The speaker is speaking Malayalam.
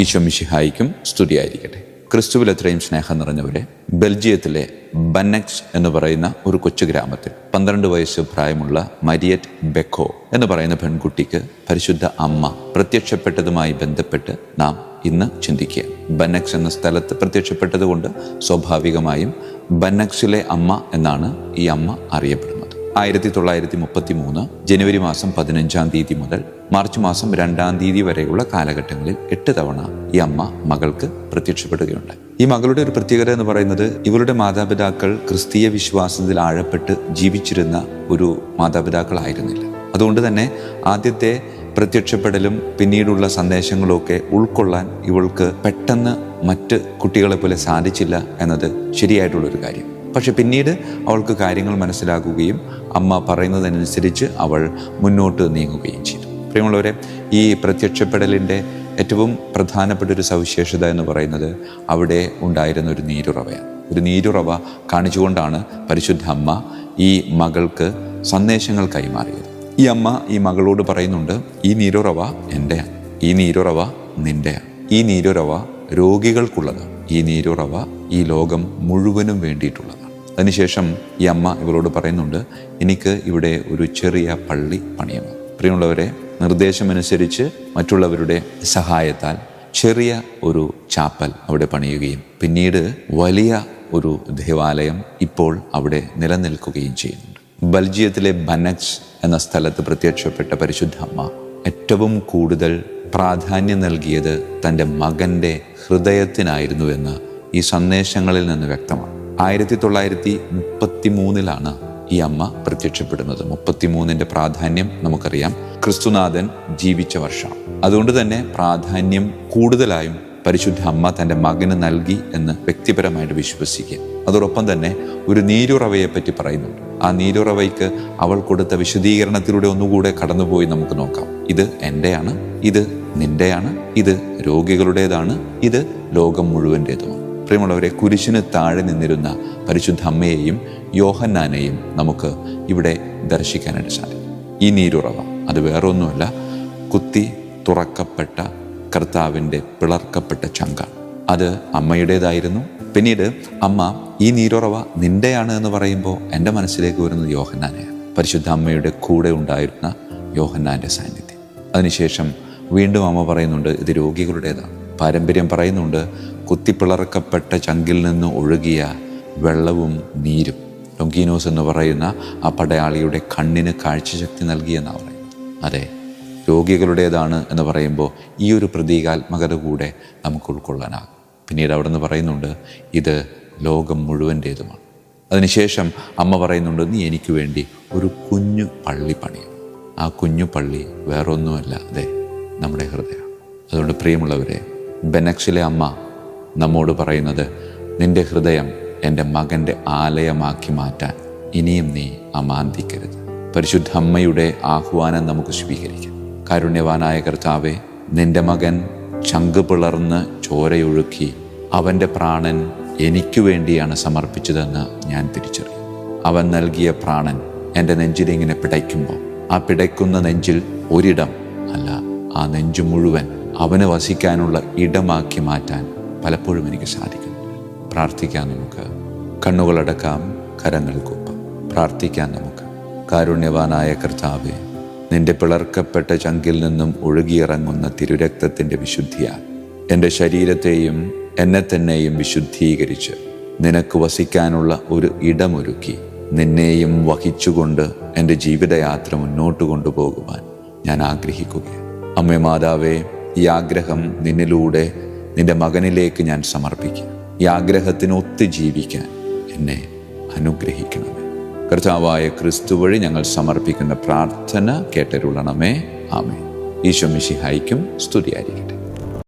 ഈശോ മിശിഹായിക്കും സ്തുതിയായിരിക്കട്ടെ. ക്രിസ്തുവിൽ എത്രയും സ്നേഹം നിറഞ്ഞവരെ ബെൽജിയത്തിലെ ബന്നക്സ് എന്ന് പറയുന്ന ഒരു കൊച്ചു ഗ്രാമത്തിൽ പന്ത്രണ്ട് വയസ്സ് പ്രായമുള്ള മരിയറ്റ് ബെക്കോ എന്ന് പറയുന്ന പെൺകുട്ടിക്ക് പരിശുദ്ധ അമ്മ പ്രത്യക്ഷപ്പെട്ടതുമായി ബന്ധപ്പെട്ട് നാം ഇന്ന് ചിന്തിക്കുക. ബന്നക്സ് എന്ന സ്ഥലത്ത് പ്രത്യക്ഷപ്പെട്ടതുകൊണ്ട് സ്വാഭാവികമായും ബന്നക്സിലെ അമ്മ എന്നാണ് ഈ അമ്മ അറിയപ്പെടുന്നത്. ആയിരത്തി തൊള്ളായിരത്തി മുപ്പത്തി മൂന്ന് ജനുവരി മാസം പതിനഞ്ചാം തീയതി മുതൽ മാർച്ച് മാസം രണ്ടാം തീയതി വരെയുള്ള കാലഘട്ടങ്ങളിൽ എട്ട് തവണ ഈ അമ്മ മകൾക്ക് പ്രത്യക്ഷപ്പെടുകയുണ്ട് ഈ മകളുടെ ഒരു പ്രത്യേകത എന്ന് പറയുന്നത് ഇവരുടെ മാതാപിതാക്കൾ ക്രിസ്തീയ വിശ്വാസത്തിൽ ആഴപ്പെട്ട് ജീവിച്ചിരുന്ന ഒരു മാതാപിതാക്കളായിരുന്നില്ല. അതുകൊണ്ട് തന്നെ ആദ്യത്തെ പ്രത്യക്ഷപ്പെടലും പിന്നീടുള്ള സന്ദേശങ്ങളൊക്കെ ഉൾക്കൊള്ളാൻ ഇവൾക്ക് പെട്ടെന്ന് മറ്റ് കുട്ടികളെ പോലെ സാധിച്ചില്ല എന്നത് ശരിയായിട്ടുള്ളൊരു കാര്യം. പക്ഷെ പിന്നീട് അവൾക്ക് കാര്യങ്ങൾ മനസ്സിലാക്കുകയും അമ്മ പറയുന്നതനുസരിച്ച് അവൾ മുന്നോട്ട് നീങ്ങുകയും ചെയ്തു. പ്രിയമുള്ളവരെ ഈ പ്രത്യക്ഷപ്പെടലിന്റെ ഏറ്റവും പ്രധാനപ്പെട്ട ഒരു സവിശേഷത എന്ന് പറയുന്നത് അവിടെ ഉണ്ടായിരുന്ന ഒരു നീരുറവയാണ്. ഒരു നീരുറവ കാണിച്ചുകൊണ്ടാണ് പരിശുദ്ധ അമ്മ ഈ മകൾക്ക് സന്ദേശങ്ങൾ കൈമാറിയത്. ഈ അമ്മ ഈ മകളോട് പറയുന്നുണ്ട് ഈ നീരുറവ എന്റെയാണ് ഈ നീരുറവ നിന്റെയാണ് ഈ നീരുറവ രോഗികൾക്കുള്ളതാണ്. ഈ നീരുറവ ഈ ലോകം മുഴുവനും വേണ്ടിയിട്ടുള്ളതാണ്. അതിനുശേഷം ഈ അമ്മ ഇവളോട് പറയുന്നുണ്ട് എനിക്ക് ഇവിടെ ഒരു ചെറിയ പള്ളി പണിയണം. പ്രിയമുള്ളവരെ നിർദ്ദേശമനുസരിച്ച് മറ്റുള്ളവരുടെ സഹായത്താൽ ചെറിയ ഒരു ചാപ്പൽ അവിടെ പണിയുകയും പിന്നീട് വലിയ ഒരു ദേവാലയം ഇപ്പോൾ അവിടെ നിലനിൽക്കുകയും ചെയ്യുന്നുണ്ട്. ബൽജിയത്തിലെ ബനക്സ് എന്ന സ്ഥലത്ത് പ്രത്യക്ഷപ്പെട്ട പരിശുദ്ധ അമ്മ ഏറ്റവും കൂടുതൽ പ്രാധാന്യം നൽകിയത് തന്റെ മകന്റെ ഹൃദയത്തിനായിരുന്നുവെന്ന് ഈ സന്ദേശങ്ങളിൽ നിന്ന് വ്യക്തമാണ്. ആയിരത്തി തൊള്ളായിരത്തി മുപ്പത്തി മൂന്നിലാണ് ഈ അമ്മ പ്രത്യക്ഷപ്പെടുന്നത്. മുപ്പത്തിമൂന്നിന്റെ പ്രാധാന്യം നമുക്കറിയാം. ക്രിസ്തുനാഥൻ ജീവിച്ച വർഷം. അതുകൊണ്ട് തന്നെ പ്രാധാന്യം കൂടുതലായും പരിശുദ്ധ അമ്മ തന്റെ മകന് നൽകി എന്ന് വ്യക്തിപരമായിട്ട് വിശ്വസിക്കുക. അതോടൊപ്പം തന്നെ ഒരു നീരുറവയെ പറ്റി പറയുന്നുണ്ട്. ആ നീരുറവയ്ക്ക് അവൾ കൊടുത്ത വിശദീകരണത്തിലൂടെ ഒന്നുകൂടെ കടന്നുപോയി നമുക്ക് നോക്കാം. ഇത് എന്റെയാണ് ഇത് നിന്റെയാണ് ഇത് രോഗികളുടേതാണ് ഇത് ലോകം മുഴുവന്റേതുമാണ് പ്രിയമുള്ളവരെ കുരിശിന് താഴെ നിന്നിരുന്ന പരിശുദ്ധ അമ്മയെയും യോഹന്നാനെയും നമുക്ക് ഇവിടെ ദർശിക്കാനായിട്ട് സാധിക്കും. ഈ നീരുറവ അത് വേറൊന്നുമല്ല കുത്തി തുറക്കപ്പെട്ട കർത്താവിന്റെ പിളർക്കപ്പെട്ട ചങ്ക. അത് അമ്മയുടേതായിരുന്നു. പിന്നീട് അമ്മ ഈ നീരുറവ നിന്റെയാണ് എന്ന് പറയുമ്പോൾ എന്റെ മനസ്സിലേക്ക് വരുന്നത് യോഹന്നാനെയാണ്. പരിശുദ്ധ അമ്മയുടെ കൂടെ ഉണ്ടായിരുന്ന യോഹന്നാന്റെ സാന്നിധ്യം. അതിനുശേഷം വീണ്ടും അമ്മ പറയുന്നുണ്ട് ഇത് രോഗികളുടേതാണ്. പാരമ്പര്യം പറയുന്നുണ്ട് കുത്തിപ്പിളർക്കപ്പെട്ട ചങ്കിൽ നിന്ന് ഒഴുകിയ വെള്ളവും നീരും. ലൊങ്കീനോസ് എന്ന് പറയുന്ന ആ പടയാളിയുടെ കണ്ണിന് കാഴ്ചശക്തി നൽകിയെന്നാണ് പറയുന്നത്. അതെ രോഗികളുടേതാണ് എന്ന് പറയുമ്പോൾ ഈ ഒരു പ്രതീകാത്മകത കൂടെ നമുക്ക് ഉൾക്കൊള്ളാനാകും. പിന്നീട് അവിടെ നിന്ന് പറയുന്നുണ്ട് ഇത് ലോകം മുഴുവന്റേതുമാണ്. അതിനുശേഷം അമ്മ പറയുന്നുണ്ട് നീ എനിക്ക് വേണ്ടി ഒരു കുഞ്ഞു പള്ളി പണിയും ആ കുഞ്ഞു പള്ളി വേറൊന്നുമല്ല അതെ നമ്മുടെ ഹൃദയം അതുകൊണ്ട് പ്രിയമുള്ളവരെ ബെനക്സിലെ അമ്മ നമ്മോട് പറയുന്നത് നിന്റെ ഹൃദയം എന്റെ മകന്റെ ആലയമാക്കി മാറ്റാൻ ഇനിയും നീ അമാന്തിക്കരുത്. പരിശുദ്ധ അമ്മയുടെ ആഹ്വാനം നമുക്ക് സ്വീകരിക്കാം. കാരുണ്യവാനായ കർത്താവെ നിന്റെ മകൻ ചങ്ക് പിളർന്ന് ചോരയൊഴുക്കി അവന്റെ പ്രാണൻ എനിക്കു വേണ്ടിയാണ് സമർപ്പിച്ചതെന്ന് ഞാൻ തിരിച്ചറിയും. അവൻ നൽകിയ പ്രാണൻ എന്റെ നെഞ്ചിലിങ്ങനെ പിടയ്ക്കുമ്പോൾ ആ പിടയ്ക്കുന്ന നെഞ്ചിൽ ഒരിടം അല്ല ആ നെഞ്ചു മുഴുവൻ അവന് വസിക്കാനുള്ള ഇടമാക്കി മാറ്റാൻ പലപ്പോഴും എനിക്ക് സാധിക്കും. പ്രാർത്ഥിക്കാൻ നമുക്ക്. കണ്ണുകളടക്കാം കരങ്ങൾ കൂപ്പാം പ്രാർത്ഥിക്കാൻ നമുക്ക്. കാരുണ്യവാനായ കർത്താവെ നിന്റെ പിളർക്കപ്പെട്ട ചങ്കിൽ നിന്നും ഒഴുകിയിറങ്ങുന്ന തിരുരക്തത്തിന്റെ വിശുദ്ധിയാൽ എന്റെ ശരീരത്തെയും എന്നെ തന്നെയും വിശുദ്ധീകരിച്ച് നിനക്ക് വസിക്കാനുള്ള ഒരു ഇടമൊരുക്കി നിന്നെയും വഹിച്ചുകൊണ്ട് എന്റെ ജീവിതയാത്ര മുന്നോട്ട് കൊണ്ടുപോകുവാൻ ഞാൻ ആഗ്രഹിക്കുകയാണ് അമ്മ മാതാവേ ഈ ആഗ്രഹം നിന്നിലൂടെ നിന്റെ മകനിലേക്ക് ഞാൻ സമർപ്പിക്കും. ഈ ആഗ്രഹത്തിനൊത്ത് ജീവിക്കാൻ എന്നെ അനുഗ്രഹിക്കണമേ. കർത്താവായ ക്രിസ്തു വഴി ഞങ്ങൾ സമർപ്പിക്കുന്ന പ്രാർത്ഥന കേട്ടരുളണമേ. ആമേ ഈശോ മിശിഹായിക്കും സ്തുതിയായിരിക്കട്ടെ.